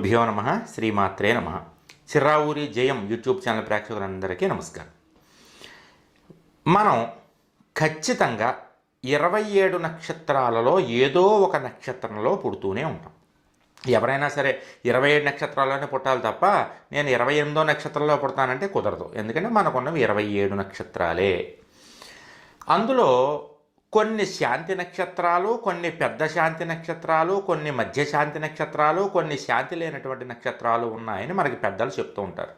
భ్యో నమ శ్రీమాత్రే నమ. చిర్రావూరి జయం యూట్యూబ్ ఛానల్ ప్రేక్షకులందరికీ నమస్కారం. మనం ఖచ్చితంగా ఇరవై ఏడు నక్షత్రాలలో ఏదో ఒక నక్షత్రంలో పుడుతూనే ఉంటాం. ఎవరైనా సరే ఇరవై ఏడు నక్షత్రాల్లోనే పుట్టాలి తప్ప నేను ఇరవై ఎనిమిదో నక్షత్రంలో పుడతానంటే కుదరదు. ఎందుకంటే మనకున్నవి ఇరవై ఏడు నక్షత్రాలే. అందులో కొన్ని శాంతి నక్షత్రాలు కొన్ని పెద్ద శాంతి నక్షత్రాలు కొన్ని మధ్య శాంతి నక్షత్రాలు కొన్ని శాంతి లేనటువంటి నక్షత్రాలు ఉన్నాయని మనకి పెద్దలు చెప్తూ ఉంటారు.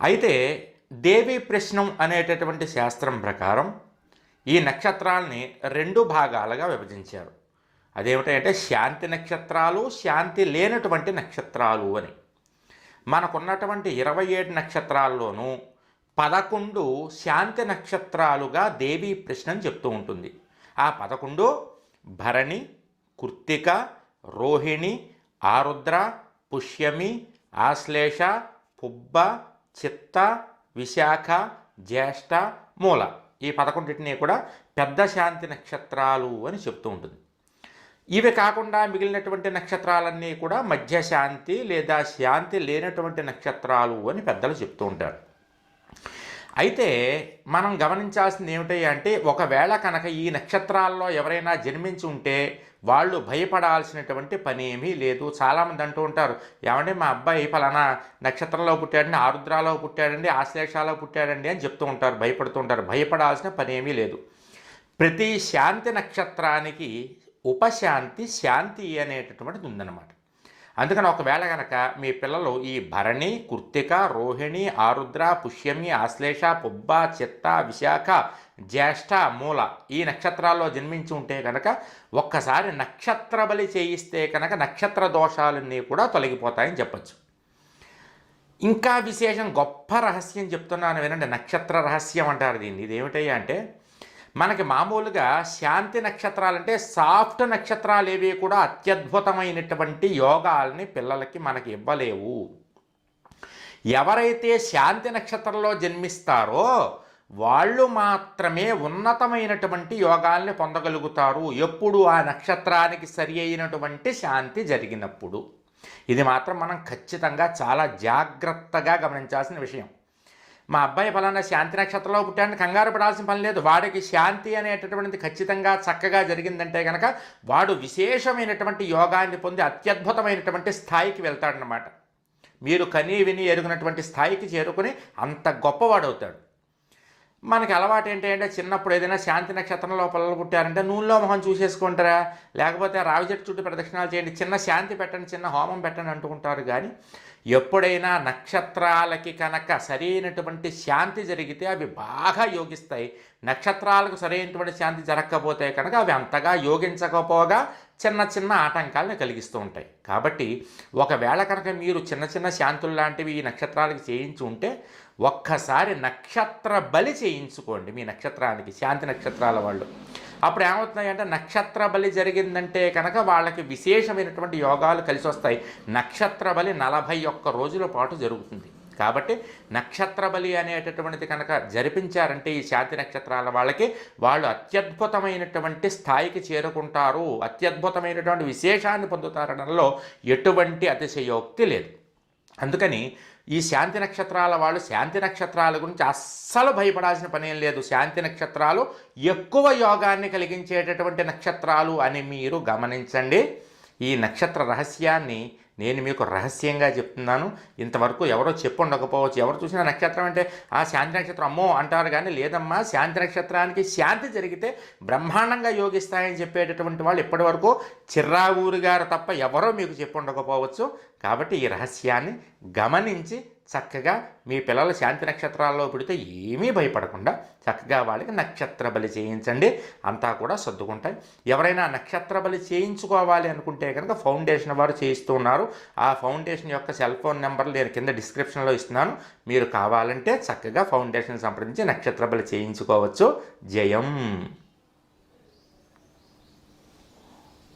అయితే దేవి ప్రశ్నం అనేటటువంటి శాస్త్రం ప్రకారం ఈ నక్షత్రాలని రెండు భాగాలుగా విభజించారు. అదేమిటంటే శాంతి నక్షత్రాలు శాంతి లేనటువంటి నక్షత్రాలు అని. మనకున్నటువంటి ఇరవై ఏడు నక్షత్రాల్లోనూ పదకొండు శాంతి నక్షత్రాలుగా దేవి ప్రశ్నని చెప్తూ ఉంటుంది. ఆ పదకొండు భరణి కృత్తిక రోహిణి ఆరుద్ర పుష్యమి ఆశ్లేష పుబ్బ చిత్త విశాఖ జ్యేష్ఠ మూల. ఈ పదకొండింటిని కూడా పెద్ద శాంతి నక్షత్రాలు అని చెప్తూ ఉంటుంది. ఇవి కాకుండా మిగిలినటువంటి నక్షత్రాలన్నీ కూడా మధ్య శాంతి లేదా శాంతి లేనటువంటి నక్షత్రాలు అని పెద్దలు చెప్తూ ఉంటారు. అయితే మనం గమనించాల్సింది ఏమిటి అంటే ఒకవేళ కనుక ఈ నక్షత్రాల్లో ఎవరైనా జన్మించి ఉంటే వాళ్ళు భయపడాల్సినటువంటి పని ఏమీ లేదు. చాలామంది అంటూ ఉంటారు ఏమంటే మా అబ్బాయి ఫలానా నక్షత్రంలో పుట్టాడండి ఆరుద్రాలో పుట్టాడండి ఆశ్లేషాలో పుట్టాడండి అని చెప్తూ ఉంటారు భయపడుతూ ఉంటారు. భయపడాల్సిన పని ఏమీ లేదు. ప్రతి శాంతి నక్షత్రానికి ఉపశాంతి శాంతి అనేటటువంటిది ఉందన్నమాట. అందుకని ఒకవేళ కనుక మీ పిల్లలు ఈ భరణి కృత్తిక రోహిణి ఆరుద్ర పుష్యమి ఆశ్లేష పుబ్బ చిత్త విశాఖ జ్యేష్ఠ మూల ఈ నక్షత్రాల్లో జన్మించి ఉంటే కనుక ఒక్కసారి నక్షత్ర బలి చేయిస్తే కనుక నక్షత్ర దోషాలన్నీ కూడా తొలగిపోతాయని చెప్పచ్చు. ఇంకా విశేషం గొప్ప రహస్యం చెప్తున్నాను వినండి. నక్షత్ర రహస్యం అంటారు దీన్ని. ఇదేమిటయ్యా అంటే మనకి మామూలుగా శాంతి నక్షత్రాలంటే సాఫ్ట్ నక్షత్రాలు ఏవి కూడా అత్యద్భుతమైనటువంటి యోగాల్ని పిల్లలకి మనకి ఇవ్వలేవు. ఎవరైతే శాంతి నక్షత్రంలో జన్మిస్తారో వాళ్ళు మాత్రమే ఉన్నతమైనటువంటి యోగాల్ని పొందగలుగుతారు. ఎప్పుడు ఆ నక్షత్రానికి సరి అయినటువంటి శాంతి జరిగినప్పుడు. ఇది మాత్రం మనం ఖచ్చితంగా చాలా జాగ్రత్తగా గమనించాల్సిన విషయం. మా అబ్బాయి ఫలానా శాంతి నక్షత్రంలో పుట్టాడని కంగారు పడాల్సిన పని లేదు. వాడికి శాంతి అనేటటువంటిది ఖచ్చితంగా చక్కగా జరిగిందంటే కనుక వాడు విశేషమైనటువంటి యోగాన్ని పొంది అత్యద్భుతమైనటువంటి స్థాయికి వెళ్తాడనమాట మీరు కనీ విని ఎరుగునటువంటి స్థాయికి చేరుకుని అంత గొప్పవాడవుతాడు. మనకి అలవాటు ఏంటి అంటే చిన్నప్పుడు ఏదైనా శాంతి నక్షత్రంలో పిల్లలు పుట్టారంటే నూనెలో మొహం చూసేసుకుంటారా? లేకపోతే రావి చెట్టు చుట్టూ ప్రదక్షిణాలు చేయండి చిన్న శాంతి పెట్టండి చిన్న హోమం పెట్టండి అంటుకుంటారు కానీ ఎప్పుడైనా నక్షత్రాలకి కనుక సరైనటువంటి శాంతి జరిగితే అవి బాగా యోగిస్తాయి. నక్షత్రాలకు సరైనటువంటి శాంతి జరగకపోతే కనుక అవి అంతగా యోగించకపోగా చిన్న చిన్న ఆటంకాలను కలిగిస్తూ ఉంటాయి. కాబట్టి ఒకవేళ కనుక మీరు చిన్న చిన్న శాంతులు లాంటివి ఈ నక్షత్రాలకు చేయించి ఉంటే ఒక్కసారి నక్షత్ర బలి చేయించుకోండి మీ నక్షత్రానికి శాంతి నక్షత్రాల వాళ్ళు. అప్పుడు ఏమవుతున్నాయంటే నక్షత్ర బలి జరిగిందంటే కనుక వాళ్ళకి విశేషమైనటువంటి యోగాలు కలిసి వస్తాయి. నక్షత్ర బలి నలభై ఒక్క రోజుల పాటు జరుగుతుంది. కాబట్టి నక్షత్ర బలి అనేటటువంటిది కనుక జరిపించారంటే ఈ శాంతి నక్షత్రాల వాళ్ళకి వాళ్ళు అత్యద్భుతమైనటువంటి స్థాయికి చేరుకుంటారు. అత్యద్భుతమైనటువంటి విశేషాన్ని పొందుతారనలో ఎటువంటి అతిశయోక్తి లేదు. అందుకని ఈ శాంతి నక్షత్రాల వాళ్ళు శాంతి నక్షత్రాల గురించి అస్సలు భయపడాల్సిన పని ఏం లేదు. శాంతి నక్షత్రాలు ఎక్కువ యోగాన్ని కలిగించేటటువంటి నక్షత్రాలు అని మీరు గమనించండి. ఈ నక్షత్ర రహస్యాన్ని నేను మీకు రహస్యంగా చెప్తున్నాను. ఇంతవరకు ఎవరో చెప్పు ఉండకపోవచ్చు ఎవరు చూసినా నక్షత్రం అంటే ఆ శాంతి నక్షత్రం అమ్మో అంటారు కానీ లేదమ్మా శాంతి నక్షత్రానికి శాంతి జరిగితే బ్రహ్మాండంగా యోగిస్తాయని చెప్పేటటువంటి వాళ్ళు ఇప్పటివరకు చిర్రావూరు గారు తప్ప ఎవరో మీకు చెప్పు ఉండకపోవచ్చు కాబట్టి ఈ రహస్యాన్ని గమనించి చక్కగా మీ పిల్లలు శాంతి నక్షత్రాల్లో పుడితే ఏమీ భయపడకుండా చక్కగా వాళ్ళకి నక్షత్ర బలి చేయించండి. అంతా కూడా సర్దుకుంటాయి. ఎవరైనా నక్షత్ర బలి చేయించుకోవాలి అనుకుంటే కనుక ఫౌండేషన్ వారు చేయిస్తూ ఉన్నారు. ఆ ఫౌండేషన్ యొక్క సెల్ ఫోన్ నెంబర్లు నేను కింద డిస్క్రిప్షన్లో ఇస్తున్నాను. మీరు కావాలంటే చక్కగా ఫౌండేషన్ సంప్రదించి నక్షత్ర బలి చేయించుకోవచ్చు. జయం.